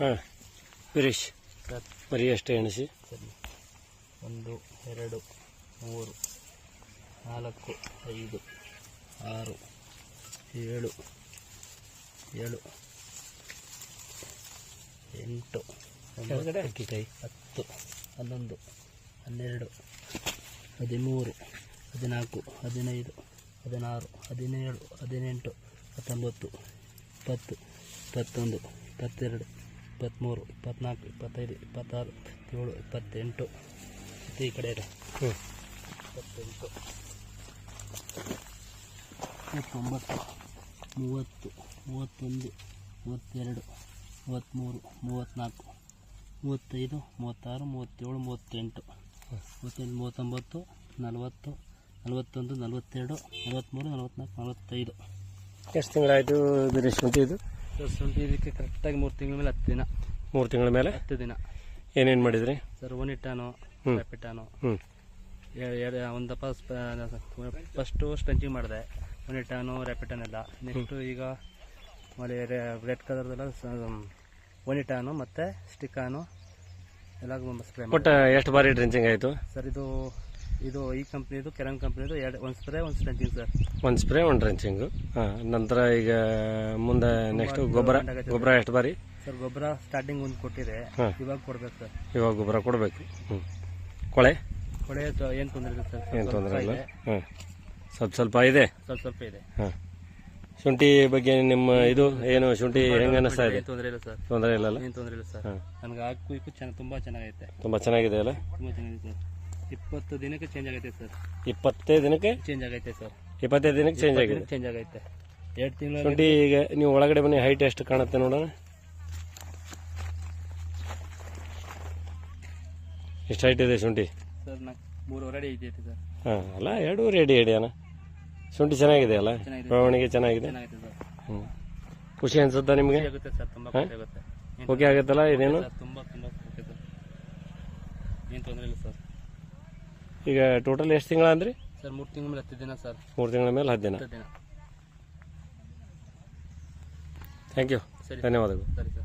ಹಾಂ ವೀರೇಶ್ ಸರ್ ಮರಿ ಎಷ್ಟು ಎಣಿಸಿ. ಸರಿ. ಒಂದು ಎರಡು ಮೂರು ನಾಲ್ಕು ಐದು ಆರು ಏಳು ಏಳು ಎಂಟು ಒಂಬತ್ತು ಅಕ್ಕಿ ಕೈ ಹತ್ತು ಹನ್ನೊಂದು ಹನ್ನೆರಡು ಹದಿಮೂರು ಹದಿನಾಲ್ಕು ಹದಿನೈದು ಹದಿನಾರು ಹದಿನೇಳು ಹದಿನೆಂಟು ಹತ್ತೊಂಬತ್ತು ಇಪ್ಪತ್ತು ಇಪ್ಪತ್ತೊಂದು ಇಪ್ಪತ್ತೆರಡು ಇಪ್ಪತ್ತ್ಮೂರು ಇಪ್ಪತ್ತ್ನಾಲ್ಕು ಇಪ್ಪತ್ತೈದು ಇಪ್ಪತ್ತಾರು ಇಪ್ಪತ್ತೇಳು ಇಪ್ಪತ್ತೆಂಟು. ಮತ್ತು ಈ ಕಡೆ ಇದೆ ಹ್ಞೂ ಇಪ್ಪತ್ತೆಂಟು. ಇಪ್ಪತ್ತೊಂಬತ್ತು ಮೂವತ್ತು ಮೂವತ್ತೊಂದು ಮೂವತ್ತೆರಡು ಮೂವತ್ತ್ಮೂರು ಮೂವತ್ತ್ನಾಲ್ಕು ಮೂವತ್ತೈದು ಮೂವತ್ತಾರು ಮೂವತ್ತೇಳು ಮೂವತ್ತೆಂಟು. ಮೂವತ್ತೈದು ಮೂವತ್ತೊಂಬತ್ತು ನಲವತ್ತು ನಲವತ್ತೊಂದು ನಲವತ್ತೆರಡು ನಲವತ್ತ್ಮೂರು ನಲವತ್ತ್ನಾಲ್ಕು ನಲವತ್ತೈದು. ಎಷ್ಟು ತಿಂಗಳಾಯಿತು ಇದು ಸರ್ ಶುಂಠಿ ಇದಕ್ಕೆ ಕರೆಕ್ಟಾಗಿ ಮೂರು ತಿಂಗಳ ಮೇಲೆ ಹತ್ತು ದಿನ. ಮೂರು ತಿಂಗಳ ಮೇಲೆ? ಹತ್ತು ದಿನ. ಏನೇನು ಮಾಡಿದ್ರಿ? ಸರ್ ಒನಿಟಾನು. ರೆಪಿಟಾನು ಹ್ಞೂ ಒಂದಪ್ಪ ಫಸ್ಟು ಸ್ಟಂಚಿಂಗ್ ಮಾಡಿದೆ ಒನಿಟಾನು ರ್ಯಾಪಿಟನ್ ಎಲ್ಲ ನೆಕ್ಸ್ಟು ಈಗ ರೆಡ್ ಕಲರ್ದೆಲ್ಲ ಒನಿಟಾನು ಮತ್ತು ಸ್ಟಿಕಾನು ಎಲ್ಲ ಸ್ಪ್ರೇ ಒಟ್ಟು ಎಷ್ಟು ಬಾರಿ ಡ್ರಿಂಚಿಂಗ್ ಆಯಿತು? ಸರ್ ಇದು ಇದು ಈ ಕಂಪ್ನಿದು ಕೆರನ್ ಕಂಪ್ನಿದು ಎರಡು ಒಂದು ಸ್ಪ್ರೇ ಒಂದು ಸ್ಟ್ರೆಂಚಿಂಗ್ ಸರ್ ಒಂದು ಸ್ಪ್ರೇ ಒಂದು ಡ್ರೆಂಚಿಂಗು ಹಾಂ ನಂತರ ಈಗ ಮುಂದೆ ನೆಕ್ಸ್ಟ್ ಗೊಬ್ಬರ ಗೊಬ್ಬರ ಎಷ್ಟು ಬಾರಿ? ಸರ್ ಗೊಬ್ಬರ ಸ್ಟಾರ್ಟಿಂಗ್ ಒಂದು ಕೊಟ್ಟಿದೆ. ಹಾಂ. ಇವಾಗ ಕೊಡ್ಬೇಕು ಸರ್ ಇವಾಗ ಗೊಬ್ಬರ ಕೊಡಬೇಕು. ಹ್ಞೂ ಕೊಳೆ? ಕೊಳೆ ಏನು ತೊಂದರೆ ಇಲ್ಲ ಸರ್ ಏನು ಸ್ವಲ್ಪ ತೊಂದರೆ ಇಲ್ಲ? ಇದೆ. ಹಾಂ. ಸ್ವಲ್ಪ ಸ್ವಲ್ಪ ಇದೆ? ಸ್ವಲ್ಪ ಸ್ವಲ್ಪ ಇದೆ. ಹಾಂ. ಶುಂಠಿ ಬಗ್ಗೆ ನಿಮ್ಮ ಇದು ಏನು ಶುಂಠಿ ಹೆಂಗೆ ಅನ್ನಿಸ್ತಾ ಇದೆ? ಏನು ತೊಂದರೆ ಇಲ್ಲ ಸರ್ ತೊಂದರೆ ಇಲ್ಲಲ್ಲ? ಏನು ತೊಂದರೆ ಇಲ್ಲ ಸರ್ ಹಾಂ. ನನಗೆ ಹಾಕು ಇಕ್ಕು ಚೆನ್ನಾಗಿ ತುಂಬ ಚೆನ್ನಾಗೈತೆ. ತುಂಬ ಚೆನ್ನಾಗಿದೆ ಅಲ್ಲ? ತುಂಬ ಚೆನ್ನಾಗಿದೆ ಸರ್ ಇಪ್ಪತ್ತು ದಿನಕ್ಕೆ ಚೇಂಜ್ ಆಗೈತೆ ಸರ್ ಇಪ್ಪತ್ತೈದು ದಿನಕ್ಕೆ? ಚೇಂಜ್ ಆಗೈತೆ ಸರ್ ಇಪ್ಪತ್ತೈದು ದಿನಕ್ಕೆ ಚೇಂಜ್ ಆಗಿದೆ. ಚೇಂಜ್ ಆಗೈತೆ. ಎರಡು ತಿಂಗಳು ಶುಂಠಿ ಈಗ ನೀವು ಒಳಗಡೆ ಬನ್ನಿ ಹೈಟ್ ಎಷ್ಟು ಕಾಣುತ್ತೆ ನೋಡೋಣ. ಎಷ್ಟು ಹೈಟ್ ಇದೆ ಶುಂಠಿ? ಸರ್ ಮೂರುವರೆ ಅಡಿ ಐತೈತೆ ಸರ್ ಹಾಂ ಅಲ್ಲ ಎರಡು ರೆಡಿ ರೆಡಿ ಅಣ್ಣ. ಶುಂಠಿ ಚೆನ್ನಾಗಿದೆ ಅಲ್ಲ? ಚೆನ್ನಾಗಿದೆ. ಬೆಳವಣಿಗೆ ಚೆನ್ನಾಗಿದೆ? ಚೆನ್ನಾಗೈತೆ ಸರ್ ಹ್ಞೂ ಖುಷಿ ಅನ್ಸುತ್ತಾ ನಿಮಗೆ? ಖುಷಿ ಆಗುತ್ತೆ ಸರ್ ತುಂಬ ಖುಷಿ ಆಗುತ್ತೆ. ಏನ್ ಓಕೆ ಆಗುತ್ತಲ್ಲ ಇದೇನು ಸರ್ ತುಂಬ ತುಂಬ ಏನು ತೊಂದರೆ ಇಲ್ಲ ಸರ್ ಈಗ ಟೋಟಲ್ ಎಷ್ಟು ತಿಂಗಳ ಅಂದ್ರಿ? ಸರ್ ಮೂರು ತಿಂಗಳ ಮೇಲೆ ಹತ್ತು ದಿನ ಸರ್. ಮೂರು ತಿಂಗಳ ಮೇಲೆ ಹತ್ತು ದಿನ. ಹತ್ತು ದಿನ. ಥ್ಯಾಂಕ್ ಯು ಸರಿ. ಧನ್ಯವಾದಗಳು. ಸರಿ ಸರ್.